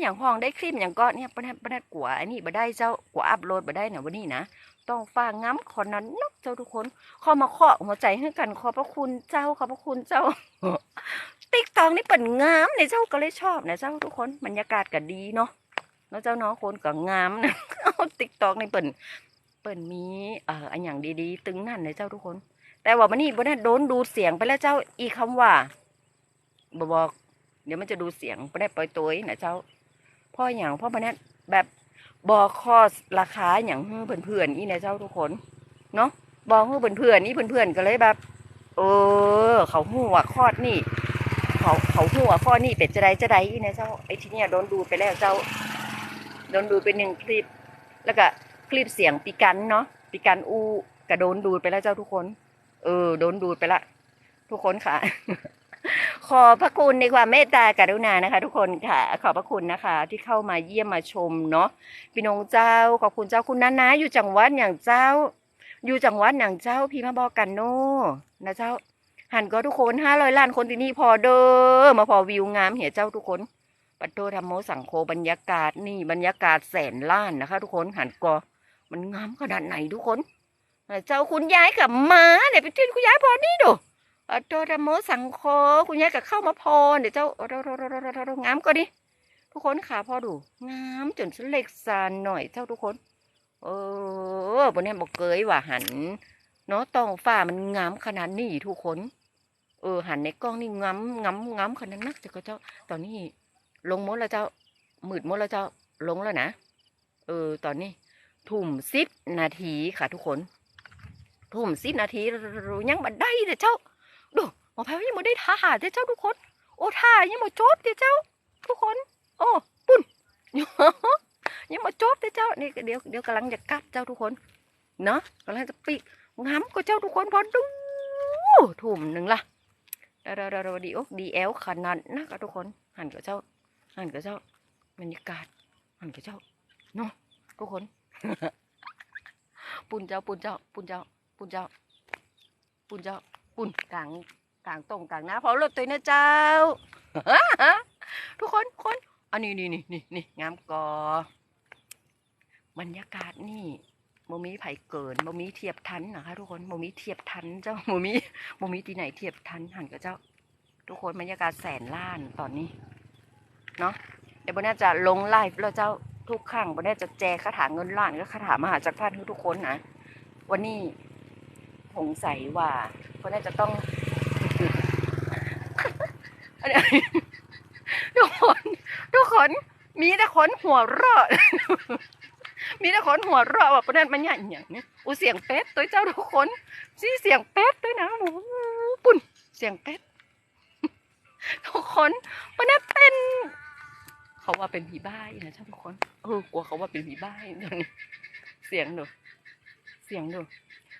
อย่างห้องได้คลิปอย่างก็เนี่ยปะนัดปะนัดกว่าอันนี้บ่ได้เจ้ากว่าอัพโหลดบ่ได้นะวันนี้นะต้องฟังง้ำคนนั้นนกเจ้าทุกคนข้ามาเคาะหัวใจให้กันขอพระคุณเจ้าขอพระคุณเจ้าติ๊กตองนี่เปิ่นงามเนี่ยเจ้าก็เลยชอบนะเจ้าทุกคนบรรยากาศก็ดีเนาะแล้วเจ้าเนาะคนก็งามนะติ๊กตอกนี่เปิ่นเปิ่นมีเอ่ออันอย่างดีๆ ตึงนั่นเลยเจ้าทุกคน แต่ว่ามันนี่บนนั้นโดนดูดเสียงไปแล้วเจ้าอีคำว่าบอกเดี๋ยวมันจะดูเสียงไม่ได้ปล่อยตัวนะเจ้า พ่ออย่างเพ่อมันนั้นแบบบอคอสราคาอย่างเพื่อนเพื่อนๆอีนะเจ้าทุกคนเนาะบอกเพื่อนเพื่อนนี่เพื่อนเพื่อนก็เลยแบบ เออ เขาหัวคอดนี่ เขาเขาหัวข้อนี่เป็ดจะไดจะไดอีนะเจ้าไอ้ที่เนี่ยโดนดูไปแล้วเจ้าโดนดูไปหนึ่งคลิป แล้วก็คลิปเสียงปีกันเนาะปีกันอูกระโดนดูดไปแล้วเจ้าทุกคน เออ โดนดูดไปละ ทุกคนค่ะ ขอพระคุณในความเมตตากรุณานะคะ ทุกคนค่ะ ขอบพระคุณนะคะ ที่เข้ามาเยี่ยมมาชมเนาะพี่น้องเจ้าขอบคุณเจ้าคุณนันนะอยู่จังหวัดอย่างเจ้า อยู่จังหวัดอย่างเจ้าพี่มาบอกกันโน่นะเจ้า หันก็ทุกคนห้าร้อยล้านคนที่นี่พอเด้อมาพอวิวงามเหียเจ้าทุกคนปัตโตธรรมโมสังโฆบรรยากาศนี่บรรยากาศแสนล้านนะคะ ทุกคนหันก็มันงามขนาดไหนทุกคน เจ้าคุณยายกับมาเนี่ยไปที่คุณยายพอนี่ดู โตรรมโมสังโฆคุณยายกับเข้ามาพอเดี๋ยวเจ้าเราเราเราเราเรางามก็ดิทุกคนขาพอดู งามจนฉันเล็กซานหน่อยเจ้าทุกคน เออบนนี้บอกเกยว่าหันเนาะตองฟ้ามันงามขนาดนี้ทุกคน เออ หันในกล้องนี่งามงามงามขนาดนักจ้ะก็เจ้า ตอนนี้ลงมดแล้วเจ้ามืดมดแล้วเจ้าลงแล้วนะเออ ตอนนี้ทุ่มสิบนาทีค่ะทุกคนทุ่มสิบนาทีเรายังบัดได้เด้อเจ้า ดูหมอแพรวยังไม่ได้ท่าเด้อเจ้าทุกคน โอ้ท่ายังไม่จบเด้อเจ้า ทุกคน โอ้ปุ่นยังไม่จบเด้อเจ้านี่เดี๋ยวเดี๋ยวกำลังจะกลับเจ้าทุกคนเนาะกำลังจะปิกงามก็เจ้าทุกคนพอดูถุ่มหนึ่งละเราเราเราดีอกดีแอลขนาดนักอะทุกคน หันกับเจ้า หันกับเจ้าบรรยากาศหันกับเจ้าเนาะทุกคน ปุ่นเจ้าปุ่นเจ้าปุ่นเจ้าปุ่นเจ้าปุ่นเจ้า ปุ่นกลางกลางตรงกลางหน้าพราะรถตัวนะเจ้า ทุกคนคนอันนี้นี่นี่นี่นี่งามกอบรรยากาศนี่โมมีไผ่เกินโมมีเทียบทันนะคะ ทุกคนโมมีเทียบทันเจ้าโมมีโมมีที่ไหนเทียบทันหันกับเจ้า ทุกคนบรรยากาศแสนล้านตอนนี้เนาะเดี๋ยวโบน่าจะลงไลฟ์แล้วเจ้าทุกครั้งโบน่าจะแจกคาถาเงินล้านก็คาถามหาจักรพรรดิให้ทุกคนนะวันนี้ สงสัยว่าโบน่าจะต้องทุกคนทุกคนมีแต่คนหัวเราะมีแต่คนหัวเราะว่าประเด็นมันใหญ่อย่างนี้อูเสียงเป็ดตัวเจ้าทุกคนซี่เสียงเป็ดตัวนะโอ้โหปุ่นเสียงเป็ดทุกคนประเด็นเป็น เขาว่าเป็นผีบ้าอีกนะทุกคนเออกลัวเขาว่าเป็นผีบ้าอีกเดี๋ยวนี้เสียงดูเสียงดู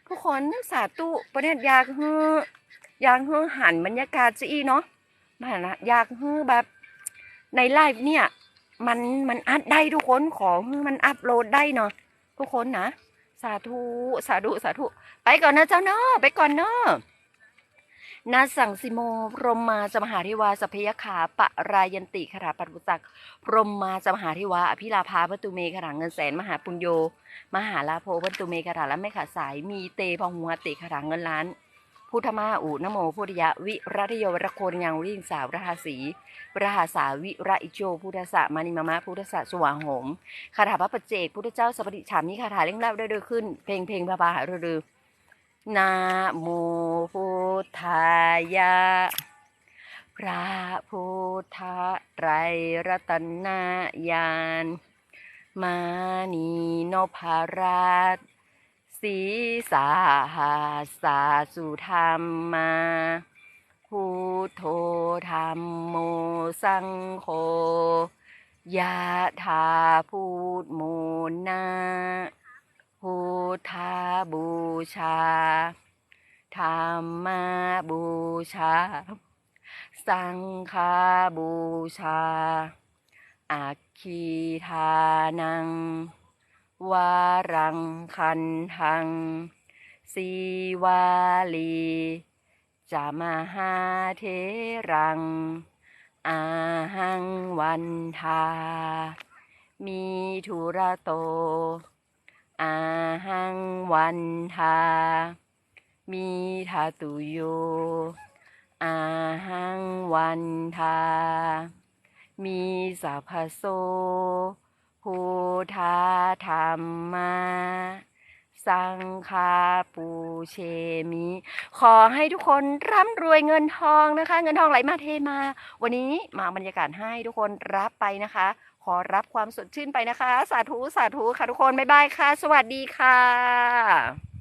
ทุกคนสาตุประเทศอยากเฮืออยากเฮือหันบรรยากาศจะอีเนาะมานะอยากเฮือแบบในไลฟ์เนี่ย มันมันอัดได้ทุกคนของมันอัพโหลดได้เนาะทุกคนนะ สาธุ สาธุ สาธุ ไปก่อนนะเจ้าเนาะไปก่อนเนาะ นาสังสิโม พรมมาสมหาธิวาสัพพยขาปะรายันติขราปัตตุสักพรมมาสมหาธิวาอภิลาภาพัตุเมขราเงินแสนมหาปุญโย มหาลาโพพัตุเมขราและไม่ขาดสายมีเตพองหัวติขราเงินล้าน พุทธมาอุนโมพุทธยะวิรัตโยวรโคนยังวิ่งสาวรหาสีรหาสาวิระอิโจพุทธะมานิมามะพุทธะสว่างโหมคาถาพระปเจกพุทธเจ้าสัพพติฉามิคาถาเร่งเล่าได้ด้วยขึ้น เพลงเพลงพระบาหารือรือ นะโมพุทธายะ พระพุทธไตรรัตนญาณมานีนพราชสีสาหาสาสุธรรมมาพุทโธธรรมโมสังโฆยะธาพูดโมนา ทธาบูชา ธรรมาบูชา สังฆาบูชาอาคีทานัง วารังคันทัง สีวาลีจะมาหาเทรัง อาหังวันทา มีธุระโต อาหังวันทา มีทาตุโย อาหังวันทา มีสัพพโสพุทธาธรรมาสังฆาปูเชมิ ขอให้ทุกคนร่ำรวยเงินทองนะคะ เงินทองไหลมาเทมา วันนี้มาบรรยากาศให้ทุกคนรับไปนะคะ ขอรับความสดชื่นไปนะคะ สาธุ สาธุค่ะทุกคน บ๊ายบายค่ะ สวัสดีค่ะ